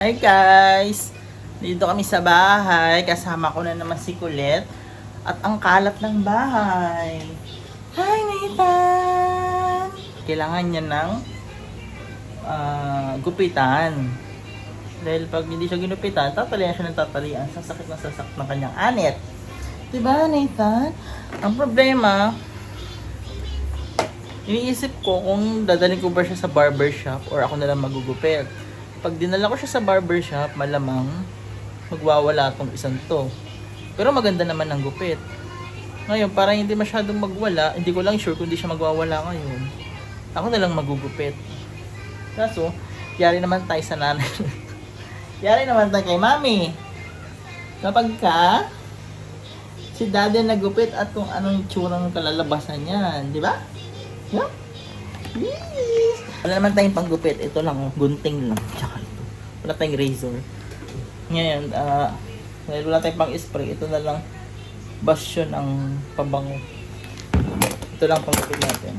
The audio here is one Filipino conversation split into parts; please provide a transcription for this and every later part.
Hi guys! Dito kami sa bahay. Kasama ko na naman si Colette. At ang kalat ng bahay. Hi Nathan! Kailangan niya ng ah, gupitan. Dahil pag hindi siya ginupitan, tatalian siya ng tatalian. Sasakit na sasakit ng kanyang anit. Diba Nathan? Ang problema, iniisip ko kung dadalhin ko ba siya sa barbershop or ako na lang magugupit. Pag dinala ko siya sa barbershop, malamang magwawala tong isang to. Pero maganda naman ang gupit. Ngayon, para hindi masyadong magwala, hindi ko lang sure kung hindi siya magwawala ngayon. Ako na lang magugupit. Kaso, yari naman tayo sa nanay. yari naman tayo kay mami. Kapag ka, si daddy nagupit at kung anong tsurang kalalabasan niyan, di ba? Yeah? Yes! Wala naman tayong panggupit. Ito lang, gunting lang. Tsaka ito. Wala tayong razor. Ngayon, ah, dahil wala tayong pang spray, ito na lang basyon ang pabango. Ito lang panggupit natin.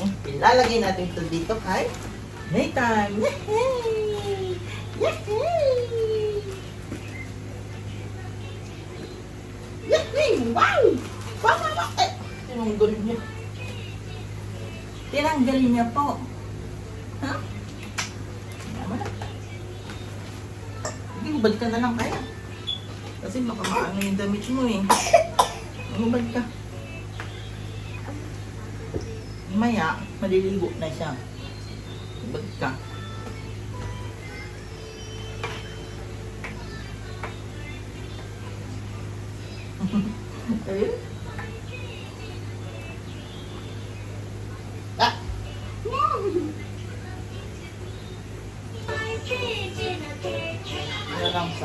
Okay. Ilalagay natin ito dito kay Nathan. Yehey! Yehey! Yehey! Wow! Wow! Wow! Eh, tinunggal niya. Tinanggalin niya po. Ha? Tama na. Sige, hubad ka na lang kaya. Kasi baka maano yung damit mo eh. Hubad ka. Maya, maliligo na siya. Hubad ka. Ayun.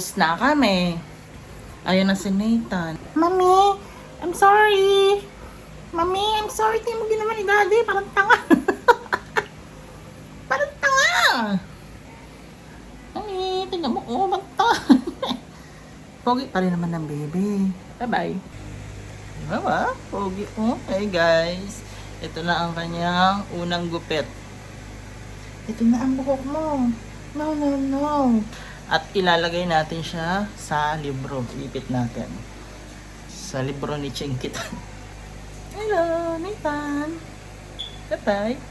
Tapos na kami. Ayun na si Nathan. Mami, I'm sorry. Mami, I'm sorry. Hindi mo ginawa ni Daddy. Parang tanga. Parang tanga. Mami, tingnan mo. Oh, banta. Pogi pa rin naman ng baby. Bye-bye. Diba ba? Pogi. Oh, hey guys. Ito na ang kanyang unang gupit. Ito na ang buhok mo. No, no, no. At ilalagay natin siya sa libro. Ipit natin. Sa libro ni Chinkitan. Hello, Nathan. Bye-bye.